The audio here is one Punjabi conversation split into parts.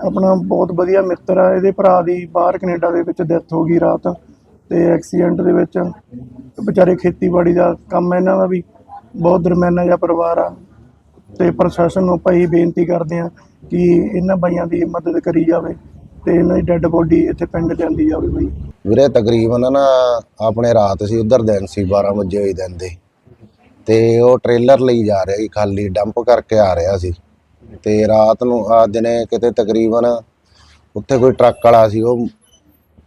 ਆਪਣਾ ਬਹੁਤ ਵਧੀਆ ਮਿੱਤਰ ਆ, ਇਹਦੇ ਭਰਾ ਦੀ ਬਾਹਰ ਕੈਨੇਡਾ ਦੇ ਵਿੱਚ ਡੈਥ ਹੋ ਗਈ ਰਾਤ ਤੇ ਐਕਸੀਡੈਂਟ ਦੇ ਵਿੱਚ ਵਿਚਾਰੇ ਖੇਤੀਬਾੜੀ ਦਾ ਕੰਮ ਇਹਨਾਂ ਦਾ ਵੀ, ਬਹੁਤ ਦਰਮਿਆਨਾ ਜਿਹਾ ਪਰਿਵਾਰ ਆ ਤੇ ਪ੍ਰਸ਼ਾਸਨ ਨੂੰ ਆਪਾਂ ਬੇਨਤੀ ਕਰਦੇ ਆ ਕਿ ਇਹਨਾਂ ਬਾਈਆਂ ਦੀ ਮਦਦ ਕਰੀ ਜਾਵੇ ਤੇ ਇਹਨਾਂ ਦੀ ਡੈੱਡ ਬੋਡੀ ਇੱਥੇ ਪਿੰਡ ਲਿਆਂਦੀ ਜਾਵੇ ਬਈ। ਵੀਰੇ ਤਕਰੀਬਨ ਨਾ ਆਪਣੇ ਰਾਤ ਸੀ, ਉਧਰ ਦਿਨ ਸੀ 12 ਵਜੇ ਹੋਈ ਦਿਨ ਦੇ ਤੇ ਉਹ ਟ੍ਰੇਲਰ ਲਈ ਜਾ ਰਿਹਾ ਸੀ, ਖਾਲੀ ਡੰਪ ਕਰਕੇ ਆ ਰਿਹਾ ਸੀ। ਤੇ ਰਾਤ ਨੂੰ ਆ ਦਿਨੇ ਕਿਤੇ ਤਕਰੀਬਨ ਉੱਥੇ ਕੋਈ ਟਰੱਕ ਵਾਲਾ ਸੀ ਉਹ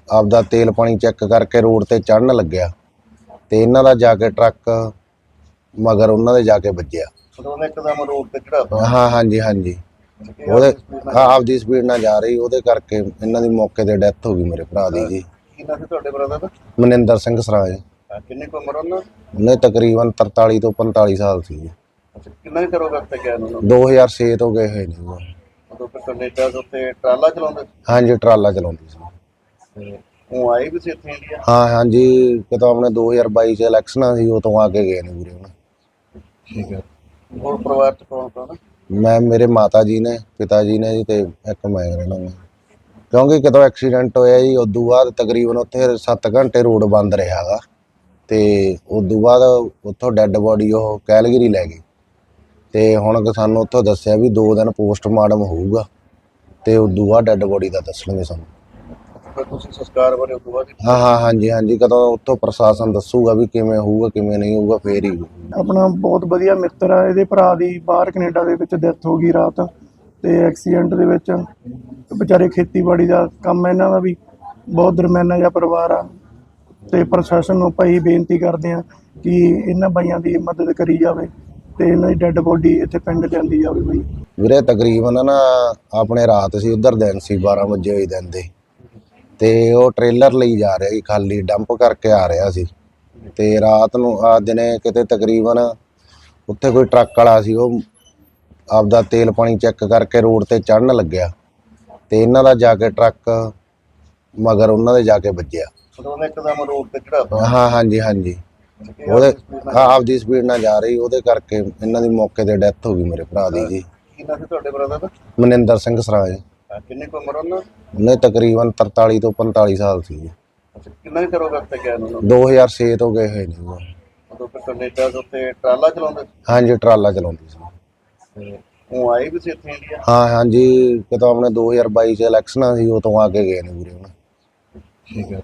ਆਪਦਾ ਤੇਲ ਪਾਣੀ ਚੈੱਕ ਕਰਕੇ ਰੋਡ ਤੇ ਚੜਨ ਲੱਗਿਆ। ਤੇ ਇਹਨਾਂ ਦਾ ਜਾ ਕੇ ਟਰੱਕ ਮਗਰ ਉਹਨਾਂ ਦੇ ਜਾ ਕੇ ਵੱਜਿਆ। ਉਹਨੇ ਇੱਕਦਮ ਰੋਡ ਤੇ ਚੜਾਤਾ ਹਾਂ ਹਾਂਜੀ ਹਾਂਜੀ। ਉਹਦੇ ਆਪਦੀ ਸਪੀਡ ਨਾਲ ਜਾ ਰਹੀ ਉਹਦੇ ਕਰਕੇ ਇਹਨਾਂ ਦੀ ਮੌਕੇ ਤੇ ਡੈਥ ਹੋ ਗਈ ਮੇਰੇ ਭਰਾ ਦੀ ਜੀ। ਕਿੰਨਾ ਸੀ ਤੁਹਾਡੇ ਬ੍ਰਦਰ ਦਾ ਮਨਿੰਦਰ ਸਿੰਘ ਸਰਾਜ। ਕਿੰਨੀ ਕੁ ਉਮਰ ਉਹਨਾਂ ਉਹਨੇ ਤਕਰੀਬਨ 43 ਤੋਂ 45 ਸਾਲ ਸੀ ਜੀ। ਕਿੰਨਾ ਕੁ ਕਰੋ ਕਰਤੇ ਗਿਆ ਉਹਨਾਂ ਨੂੰ? 2006 ਤੋਂ ਗਏ ਹੋਏ ਨੇ ਉਹ। ਉਦੋਂ ਫਿਰ ਕੈਨੇਡਾ ਦੇ ਉੱਤੇ ਟਰਾਲਾ ਚਲਾਉਂਦੇ ਹਾਂਜੀ ਟਰਾਲਾ ਚਲਾਉਂਦੀ ਸੀ। ਸੀ ਉਹ ਆਏ ਵੀ ਸੀ ਇੱਥੇ ਇੰਡੀਆ? ਹਾਂ ਹਾਂਜੀ ਕਿਤੋਂ ਆਪਣੇ 2022 ਚ ਇਲੈਕਸ਼ਨਾਂ ਸੀ ਉਹ ਤੋਂ ਆ ਕੇ ਗਏ ਨੇ ਵੀਰੇ ਹੁਣ। ਠੀਕ ਹੈ। ਹੋਰ ਪਰਿਵਾਰ ਚ ਕੌਣ ਕੌਣ ਆ? ਮੈਂ ਮੇਰੇ ਮਾਤਾ ਜੀ ਨੇ ਪਿਤਾ ਜੀ ਨੇ ਜੀ ਤੇ ਇੱਕ ਮੈਂ ਰਹਿਣਾ ਮੈਂ ਕਿਉਂਕਿ ਕਿਤੋਂ ਐਕਸੀਡੈਂਟ ਹੋਇਆ ਜੀ ਉਦੋਂ ਬਾਅਦ ਤਕਰੀਬਨ ਉੱਥੇ 7 ਘੰਟੇ ਰੋਡ ਬੰਦ ਰਿਹਾਗਾ ਤੇ ਉਦੋਂ ਬਾਅਦ ਉੱਥੋਂ ਡੈੱਡ ਬੋਡੀ ਉਹ ਕੈਲਗਰੀ ਲੈ ਗਏ ਤੇ ਹੁਣ ਕਿ ਸਾਨੂੰ ਉੱਥੋਂ ਦੱਸਿਆ ਵੀ 2 ਦਿਨ ਪੋਸਟਮਾਰਟਮ ਹੋਊਗਾ ਤੇ ਉਦੋਂ ਬਾਅਦ ਡੈੱਡ ਬੋਡੀ ਦਾ ਦੱਸਣਗੇ ਸਾਨੂੰ। ਫਿਰ ਤੁਸੀਂ ਸੰਸਕਾਰ ਬਾਰੇ ਉਦੋਂ ਬਾਅਦ ਹੀ- ਹਾਂ ਹਾਂ ਹਾਂਜੀ ਹਾਂਜੀ ਕਦੋਂ ਉੱਥੋਂ ਪ੍ਰਸ਼ਾਸਨ ਦੱਸੂਗਾ ਵੀ ਕਿਵੇਂ ਹੋਊਗਾ ਕਿਵੇਂ ਨਹੀਂ ਹੋਊਗਾ ਫੇਰ ਹੀ ਆਪਣਾ ਬਹੁਤ ਵਧੀਆ ਮਿੱਤਰ ਆ ਇਹਦੇ ਭਰਾ ਦੀ ਬਾਹਰ ਕੈਨੇਡਾ ਦੇ ਵਿੱਚ ਡੈਥ ਹੋ ਗਈ ਰਾਤ ਤੇ ਐਕਸੀਡੈਂਟ ਦੇ ਵਿੱਚ ਵਿਚਾਰੇ ਖੇਤੀਬਾੜੀ ਦਾ ਕੰਮ ਹੈ ਇਹਨਾਂ ਦਾ ਵੀ ਬਹੁਤ ਦਰਮਿਆਨਾ ਜਿਹਾ ਪਰਿਵਾਰ ਆ। ਤੇ ਪ੍ਰਸ਼ਾਸਨ ਨੂੰ ਆਪਾਂ ਇਹ ਬੇਨਤੀ ਕਰਦੇ ਆ ਕਿ ਇਹਨਾਂ ਬਾਈਆਂ ਦੀ ਮਦਦ ਕਰੀ ਜਾਵੇ। ਤੇ ਇਹਨਾਂ ਦੀ ਡੈੱਡ ਬੋਡੀ ਇੱਥੇ ਪਿੰਡ ਲਿਆਂਦੀ ਜਾਵੇ ਬਈ। ਵੀਰੇ ਤਕਰੀਬਨ ਨਾ ਆਪਣੇ ਰਾਤ ਸੀ ਉਧਰ ਦਿਨ ਸੀ 12 ਵਜੇ ਹੋਈ ਦਿਨ ਦੇ। ਤੇ ਉਹ ਟ੍ਰੇਲਰ ਲਈ ਜਾ ਰਿਹਾ ਸੀ ਖਾਲੀ ਡੰਪ ਕਰਕੇ ਆ ਰਿਹਾ ਸੀ। ਤੇ ਰਾਤ ਨੂੰ ਆ ਦਿਨੇ ਕਿਤੇ ਤਕਰੀਬਨ ਉੱਥੇ ਕੋਈ ਟਰੱਕ ਵਾਲਾ ਸੀ ਉਹ ਆਪਦਾ ਤੇਲ ਪਾਣੀ ਚੈੱਕ ਕਰਕੇ ਰੋਡ ਤੇ ਚੜਨ ਲੱਗਿਆ। ਤੇ ਇਹਨਾਂ ਦਾ ਜਾ ਕੇ ਟਰੱਕ ਮਗਰ ਉਹਨਾਂ ਦੇ ਜਾ ਕੇ ਵੱਜਿਆ। ਉਹਨੇ ਇੱਕਦਮ ਰੋਡ ਤੇ ਚੜਾਤਾ ਹਾਂ ਹਾਂਜੀ ਹਾਂਜੀ। ਉਹਦੇ ਹਾਂ, ਆਪਦੀ ਸਪੀਡ ਨਾਲ ਜਾ ਰਹੀ ਉਹਦੇ ਕਰਕੇ ਇਹਨਾਂ ਦੀ ਮੌਕੇ ਤੇ ਡੈਥ ਹੋ ਗਈ ਮੇਰੇ ਭਰਾ ਦੀ ਜੀ। ਕਿੰਨਾ ਸੀ ਤੁਹਾਡੇ ਬ੍ਰਦਰ ਦਾ? ਮਨਿੰਦਰ ਸਿੰਘ ਸਰਾਜ। ਹਾਂ, ਕਿੰਨੀ ਕੁ ਉਮਰ ਉਹਨਾਂ ਉਹਨੇ ਤਕਰੀਬਨ 43 ਤੋਂ 45 ਸਾਲ ਸੀ ਜੀ। ਕਿੰਨਾ ਕੁ ਕਰੋ ਕਰਤੇ ਗਿਆ ਉਹਨਾਂ ਨੂੰ? 2006 ਤੋਂ ਗਏ ਹੋਏ ਨੇ ਉਹ। ਉਦੋਂ ਫਿਰ ਕੈਨੇਡਾ ਦੇ ਉੱਤੇ ਟਰਾਲਾ ਚਲਾਉਂਦੇ ਹਾਂਜੀ ਟਰਾਲਾ ਚਲਾਉਂਦੀ ਸੀ। ਉਹ ਆਏ ਵੀ ਸੀ ਇੱਥੇ ਇੰਡੀਆ? ਹਾਂ ਹਾਂਜੀ ਕਿਤੋਂ ਆਪਣੇ 2022 ਚ ਇਲੈਕਸ਼ਨਾਂ ਸੀ ਉਹ ਤੋਂ ਆ ਕੇ ਗਏ ਨੇ ਵੀਰੇ ਹੁਣ। ਠੀਕ ਹੈ।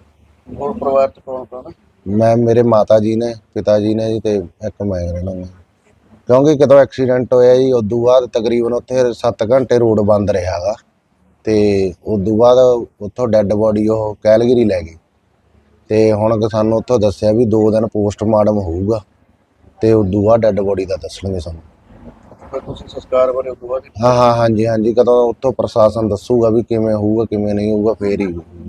ਹੋਰ ਪਰਿਵਾਰ ਚ ਕੌਣ ਕੌਣ ਆ? ਮੈਂ ਮੇਰੇ ਮਾਤਾ ਜੀ ਨੇ ਪਿਤਾ ਜੀ ਨੇ ਜੀ ਤੇ ਇੱਕ ਮੈਂ ਰਹਿਣਾ ਮੈਂ ਕਿਉਂਕਿ ਕਿਤੋਂ ਐਕਸੀਡੈਂਟ ਹੋਇਆ ਜੀ ਉਦੋਂ ਬਾਅਦ ਤਕਰੀਬਨ ਉੱਥੇ 7 ਘੰਟੇ ਰੋਡ ਬੰਦ ਰਿਹਾਗਾ ਤੇ ਉਦੋਂ ਬਾਅਦ ਉੱਥੋਂ ਡੈੱਡ ਬੋਡੀ ਉਹ ਕੈਲਗਰੀ ਲੈ ਗਏ ਤੇ ਹੁਣ ਸਾਨੂੰ ਉੱਥੋਂ ਦੱਸਿਆ ਵੀ 2 ਦਿਨ ਪੋਸਟਮਾਰਟਮ ਹੋਊਗਾ। ਤੇ ਉਦੋਂ ਬਾਅਦ ਡੈੱਡ ਬੋਡੀ ਦਾ ਦੱਸਣਗੇ ਸਾਨੂੰ। ਫਿਰ ਤੁਸੀਂ ਸੰਸਕਾਰ ਬਾਰੇ ਉਦੋਂ ਬਾਅਦ ਹੀ- ਹਾਂ ਹਾਂ ਹਾਂਜੀ ਹਾਂਜੀ। ਕਦੋਂ ਉੱਥੋਂ ਪ੍ਰਸ਼ਾਸਨ ਦੱਸੂਗਾ ਵੀ ਕਿਵੇਂ ਹੋਊਗਾ ਕਿਵੇਂ ਨਹੀਂ ਹੋਊਗਾ ਫੇਰ ਹੀ